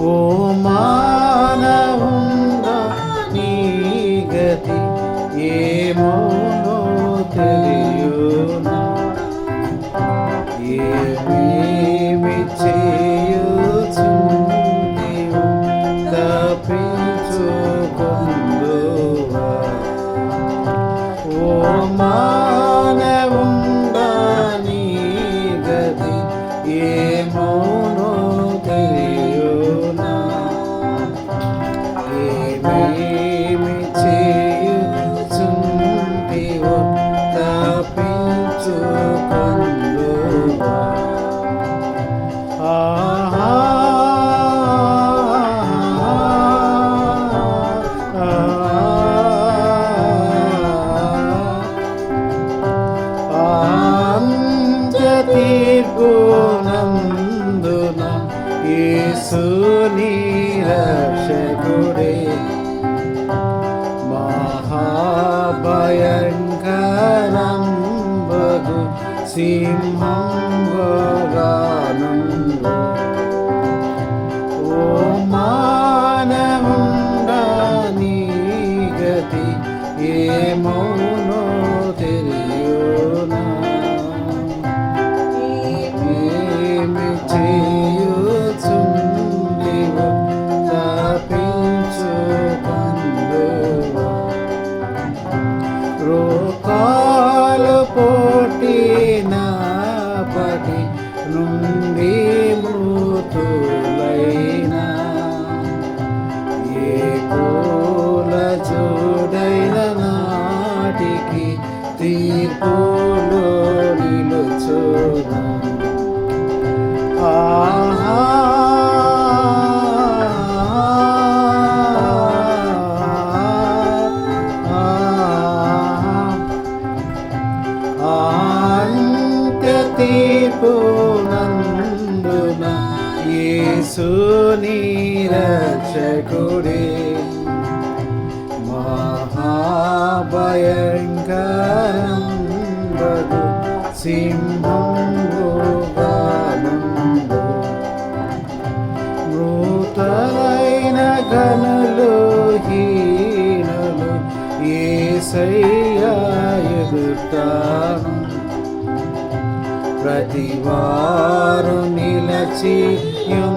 ఓ మానవుందా నీ గతి ఏమోనో తెలియునా? ఏమేమి Sukanya సింహం గోగానందు ఓ మానవుండా నీ గతి ఏమౌనో యేసు నీరక్షకుడే మహాభయంకరం వదు సింహం గోగానందు మృతలైన గనులు హీనలు ఏసయ్యా ఎదుటాను ప్రతివారు నిలచి యుం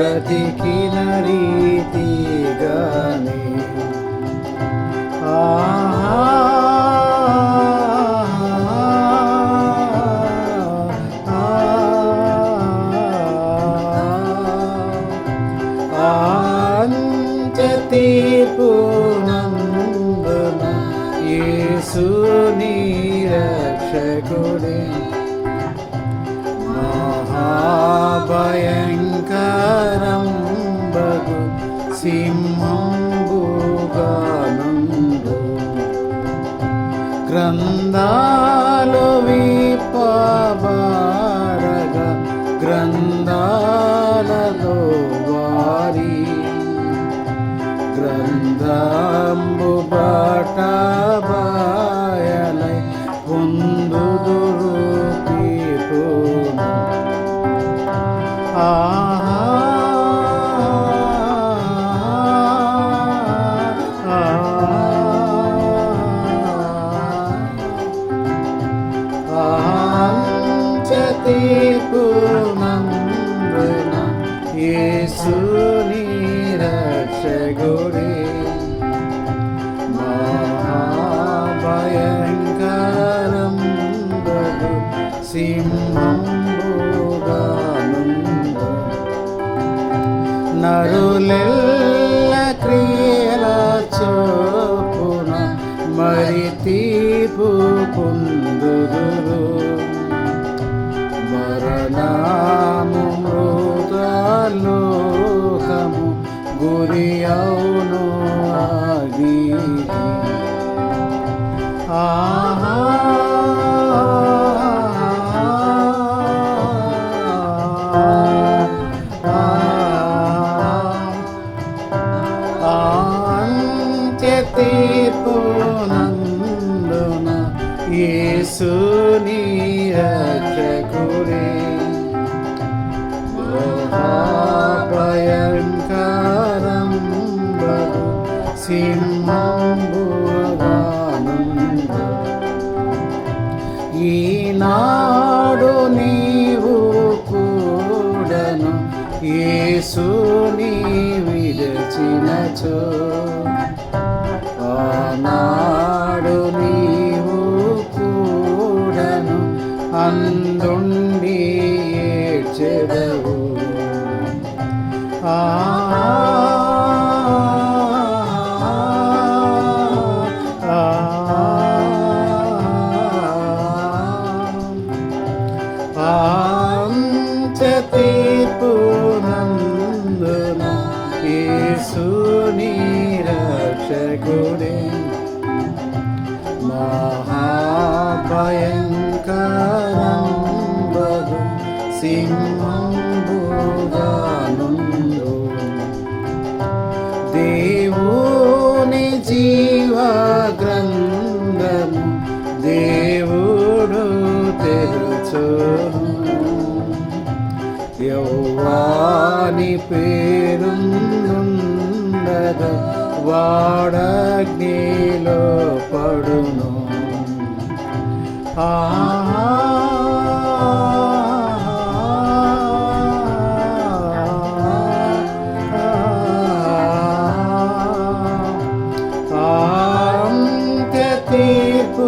প্রতি কিনারীতি গানে আহা నరులెల్ల క్రియల చోపున మరి తీపు పొందుదురు యేసుని రక్షకుడే మహాభయంకరం సిం So. రక్షకుడే మహాభయంకరంబగు సింహంబుగానుండు దేవుని జీవ గ్రంథము దేవుడు తెరుచును యౌవాని పే వాడగ్నిలో పడును ఆ అంత్య తీర్పు